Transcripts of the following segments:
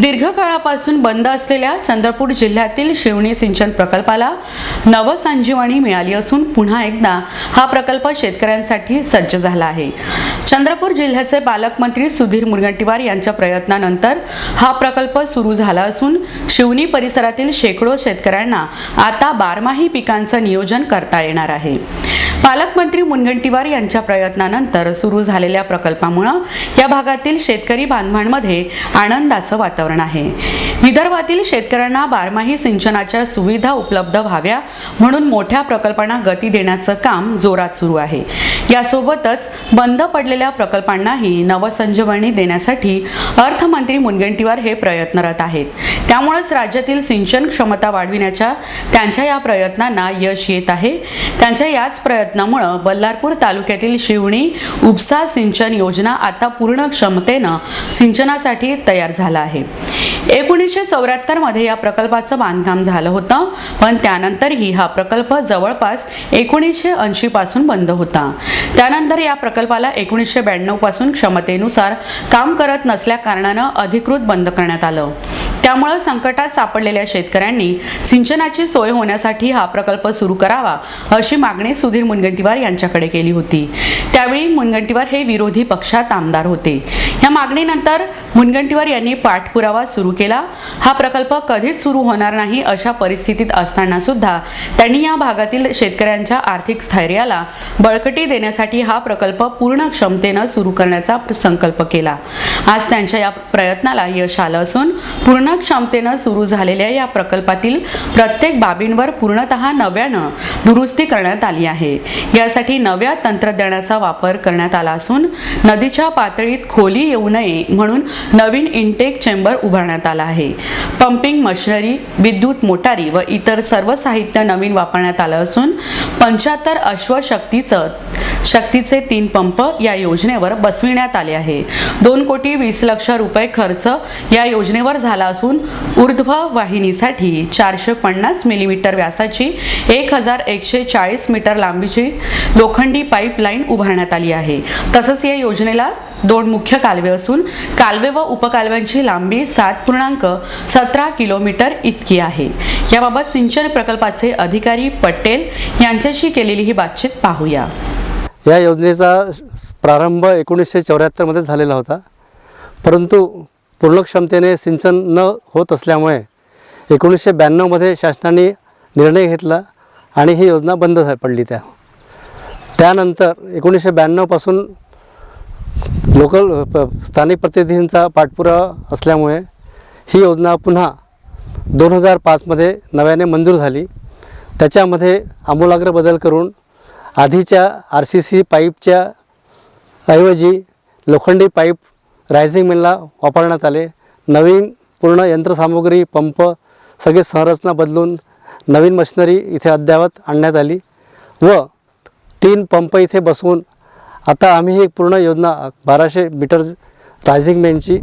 दीर्घकाळापासून बंद असलेल्या चंद्रपूर जिल्ह्यातील शिवणी सिंचन प्रकल्पाला नवसंजीवनी मिळाली असून पुन्हा एकदा हा प्रकल्प शेतकऱ्यांसाठी सज्ज झाला आहे. चंद्रपूर जिल्ह्याचे पालकमंत्री सुधीर मुनगंटीवार यांच्या प्रयत्नानंतर हा प्रकल्प सुरू झाला असून शिवणी परिसरातील शेकडो शेतकऱ्यांना आता बारमाही पिकांचं नियोजन करता येणार आहे. पालकमंत्री मुनगंटीवार यांच्या प्रयत्नानंतर सुरू झालेल्या प्रकल्पामुळं या भागातील शेतकरी बांधवांमध्ये आनंदाचं वातावरण आहे. विदर्भातील शेतकऱ्यांना बारमाही सिंचनाच्या सुविधा उपलब्ध व्हाव्या म्हणून मोठ्या प्रकल्पांना गती देण्याचं काम जोरात सुरू आहे. यासोबतच बंद पडलेल्या प्रकल्पांनाही नवसंजीवनी देण्यासाठी अर्थमंत्री मुनगंटीवार हे प्रयत्नरत आहेत. त्यामुळेच राज्यातील सिंचन क्षमता वाढविण्याच्या त्यांच्या या प्रयत्नांना यश येत आहे. त्यांच्या याच प्रयत्नामुळं बल्लारपूर तालुक्यातील शिवणी उपसा सिंचन योजना आता पूर्ण क्षमतेनं सिंचनासाठी तयार झाला आहे. एकोणीसशे चौऱ्याहत्तरमध्ये या प्रकल्पाचं बांधकाम झालं होतं. पण त्यानंतरही हा प्रकल्प जवळपास एकोणीसशे ऐंशी पासून बंद होता. त्यानंतर या प्रकल्पाला एकोणीसशे ब्याण्णवपासून क्षमतेनुसार काम करत नसल्या कारणानं अधिकृत बंद करण्यात आलं. त्यामुळे संकटात सापडलेल्या शेतकऱ्यांनी सिंचनाची सोय होण्यासाठी हा प्रकल्प सुरू करावा अशी मागणी सुधीर मुनगंटीवार यांच्याकडे केली होती. त्यावेळी मुनगंटीवार हे विरोधी पक्षात आमदार होते. या मागणीनंतर मुनगंटीवार यांनी पाठपुरावा सुरू केला. हा प्रकल्प कधीच सुरू होणार नाही अशा परिस्थितीत असताना सुद्धा त्यांनी या भागातील शेतकऱ्यांच्या आर्थिक स्थैर्याला बळकटी देण्यासाठी हा प्रकल्प पूर्ण क्षमतेनं सुरू करण्याचा संकल्प केला. आज त्यांच्या या प्रयत्नाला यश आलं असून पूर्ण क्षमतेनं सुरू झालेल्या या प्रकल्पातील प्रत्येक बाबींवर पूर्णतः नव्यानं दुरुस्ती करण्यात आली आहे. यासाठी नव्या तंत्रज्ञानाचा वापर करण्यात आला असून नदीच्या पातळीत खोली येऊ नये म्हणून नवीन इनटेक चेंबर उभारण्यात आला आहे. पंपिंग मशिनरी विद्युत मोटारी व इतर सर्व साहित्य नवीन वापरण्यात आलं असून पंच्याहत्तर अश्वशक्तीचं शक्तीचे तीन पंप या योजनेवर बसविण्यात आले आहे. दोन कोटी वीस लक्ष रुपये खर्च या योजनेवर झाला असून ऊर्ध्व वाहिनीसाठी चारशे पन्नास मिलीमीटर व्यासाची एक हजार एकशे चाळीस मीटर लांबीची लोखंडी पाईपलाईन उभारण्यात आली आहे. तसंच या योजनेला दोन मुख्य कालवे असून कालवे व उपकालव्यांची लांबी सात पूर्णांक सतरा किलोमीटर इतकी आहे. याबाबत सिंचन प्रकल्पाचे अधिकारी पटेल यांच्याशी केलेली ही बातचीत पाहूया. या योजनेचा प्रारंभ एकोणीसशे चौऱ्याहत्तरमध्ये झालेला होता. परंतु पूर्ण क्षमतेने सिंचन न होत असल्यामुळे एकोणीसशे ब्याण्णवमध्ये शासनाने निर्णय घेतला आणि ही योजना बंद झा पडली त्या. त्यानंतर एकोणीसशे ब्याण्णवपासून लोकल प स्थानिक प्रतिनिधींचा पाठपुरावा असल्यामुळे ही योजना पुन्हा दोन हजार पाचमध्ये नव्याने मंजूर झाली. त्याच्यामध्ये आमूलाग्र बदल करून आधीच्या आर सी सी पाईपच्या ऐवजी लोखंडी पाईप रायझिंग मिलला वापरण्यात आले. नवीन पूर्ण यंत्रसामुग्री पंप सगळे संरचना बदलून नवीन मशिनरी इथे अद्ययावत आणण्यात आली व तीन पंप इथे बसवून आता आम्ही ही पूर्ण योजना बाराशे मीटर रायझिंग मेनची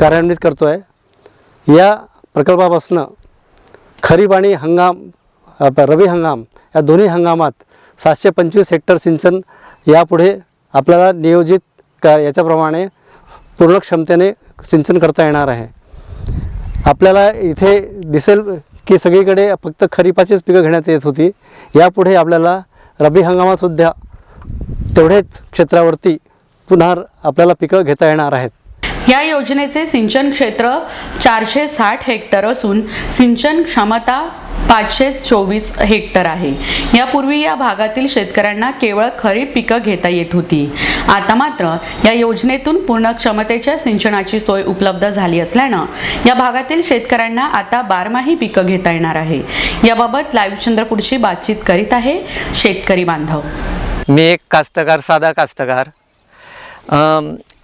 कार्यान्वित करतो आहे या प्रकल्पापासून खरीप आणि हंगाम रबी हंगाम या दोन्ही हंगामात सातशे पंचवीस हेक्टर सिंचन यापुढे आपल्याला नियोजित का याच्याप्रमाणे पूर्ण क्षमतेने सिंचन करता येणार आहे. आपल्याला इथे दिसेल की सगळीकडे फक्त खरीपाचीच पिकं घेण्यात येत होती. यापुढे आपल्याला रबी हंगामातसुद्धा तेवढेच क्षेत्रावरती पुन्हा आपल्याला पिकं घेता येणार आहेत. या योजनेचे सिंचन क्षेत्र चारशे साठ हेक्टर असून सिंचन क्षमता पाचशे चोवीस हेक्टर आहे. यापूर्वी या भागातील शेतकऱ्यांना केवळ खरीप पिकं घेता येत होती. आता मात्र या योजनेतून पूर्ण क्षमतेच्या सिंचनाची सोय उपलब्ध झाली असल्यानं या भागातील शेतकऱ्यांना आता बारमाही पिकं घेता येणार आहे. याबाबत लाईव्ह चंद्रपूरशी बातचीत करीत आहे शेतकरी बांधव. मी एक कास्तकार साधा कास्तकार.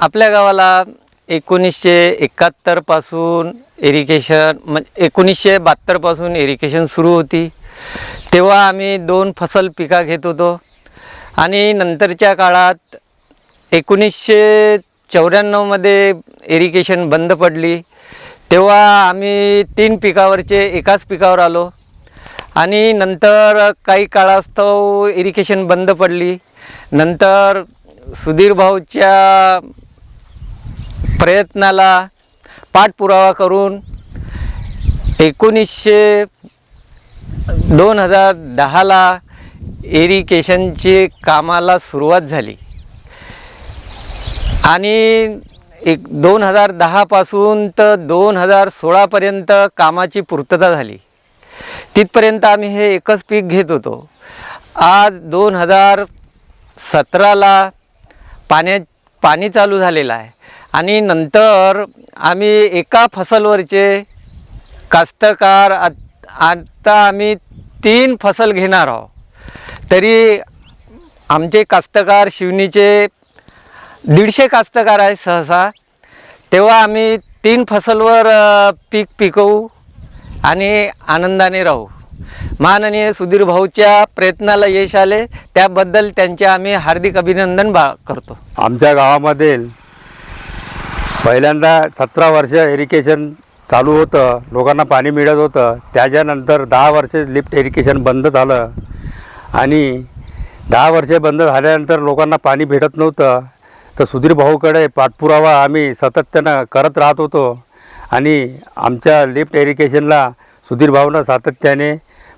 आपल्या गावाला एकोणीसशे एकाहत्तरपासून इरिगेशन म्हणजे एकोणीसशे बहात्तरपासून इरिगेशन सुरू होती. तेव्हा आम्ही दोन फसल पिका घेत होतो. आणि नंतरच्या काळात एकोणीसशे चौऱ्याण्णवमध्ये इरिगेशन बंद पडली. तेव्हा आम्ही तीन पिकावरचे एकाच पिकावर आलो. आणि नंतर काही काळास्तव इरिगेशन बंद पडली. नंतर सुधीर भाऊच्या प्रयत्नाला पाठपुरावा करून एकोणीसशे दोन हजार दहाला एरिकेशनची कामाला सुरुवात झाली. आणि एक दोन हजार दहापासून तर दोन हजार सोळापर्यंत कामाची पूर्तता झाली. तिथपर्यंत आम्ही हे एकच पीक घेत होतो. आज दोन हजार सतराला पाण्या पाणी चालू झालेलं आहे. आणि नंतर आम्ही एका फसलवरचे कास्तकार आत- आता आम्ही तीन फसल घेणार आहोत. तरी आमचे कास्तकार शिवणीचे दीडशे कास्तकार आहे सहसा. तेव्हा आम्ही तीन फसलवर पीक पिकवू आणि आनंदाने राहू. माननीय सुधीर भाऊच्या प्रयत्नाला यश आले. त्याबद्दल त्यांचे आम्ही हार्दिक अभिनंदन बा करतो. आमच्या गावामध्ये पहिल्यांदा सतरा वर्ष इरिगेशन चालू होतं लोकांना पाणी मिळत होतं. त्याच्यानंतर दहा वर्ष लिफ्ट इरिगेशन बंद झालं. आणि दहा वर्षे बंद झाल्यानंतर लोकांना पाणी भेटत नव्हतं. तर सुधीर भाऊकडे पाठपुरावा आम्ही सातत्यानं करत राहत होतो. आणि आमच्या लिफ्ट इरिगेशनला सुधीर भाऊनं सातत्याने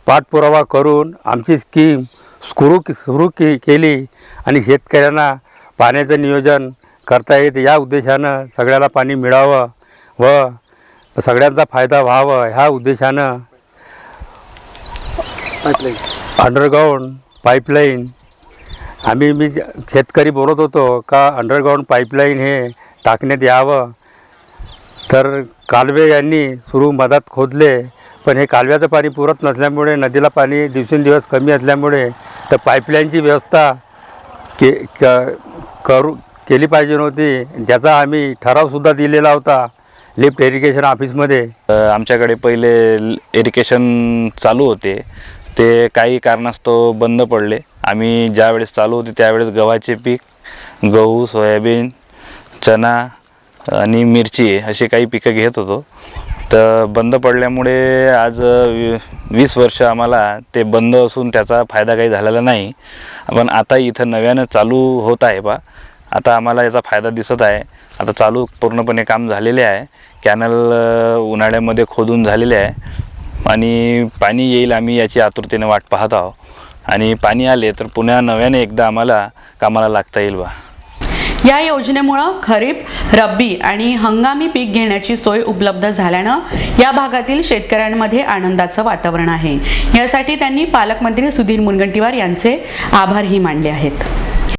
पाठपुरावा करून आमची स्कीम सुरू सुरू के केली. आणि शेतकऱ्यांना पाण्याचं नियोजन करता येत या उद्देशानं सगळ्याला पाणी मिळावं व सगळ्यांचा फायदा व्हावं ह्या उद्देशानं अंडरग्राऊंड पाईपलाईन आम्ही मी शेतकरी बोलत होतो का अंडरग्राऊंड पाईपलाईन हे टाकण्यात यावं. तर कालवे यांनी सुरू मधात खोदले पण हे कालव्याचं पाणी पुरत नसल्यामुळे नदीला पाणी दिवसेंदिवस कमी असल्यामुळे तर पाईपलाईनची व्यवस्था के क करू केली पाहिजे नव्हती. ज्याचा आम्ही ठरावसुद्धा दिलेला होता लिफ्ट इरिगेशन ऑफिसमध्ये. आमच्याकडे पहिले इरिगेशन चालू होते. ते काही कारणास्तव बंद पडले. आम्ही ज्यावेळेस चालू होते त्यावेळेस गव्हाचे पीक गहू सोयाबीन चना आणि मिरची अशी काही पिकं घेत होतो. तर बंद पडल्यामुळे आज वी वीस वर्ष आम्हाला ते बंद असून त्याचा फायदा काही झालेला नाही. पण आता इथं नव्यानं चालू होत आहे बा. आता आम्हाला याचा फायदा दिसत आहे. आता चालू पूर्णपणे काम झालेले आहे. कॅनल उन्हाळ्यामध्ये खोदून झालेले आहे. आणि पाणी येईल आम्ही याची आतुरतेने वाट पाहत आहोत. आणि पाणी आले तर पुन्हा नव्याने एकदा आम्हाला कामाला लागता येईल बा. या योजनेमुळं खरीप रब्बी आणि हंगामी पीक घेण्याची सोय उपलब्ध झाल्यानं या भागातील शेतकऱ्यांमध्ये आनंदाचं वातावरण आहे. यासाठी त्यांनी पालकमंत्री सुधीर मुनगंटीवार यांचे आभारही मानले आहेत.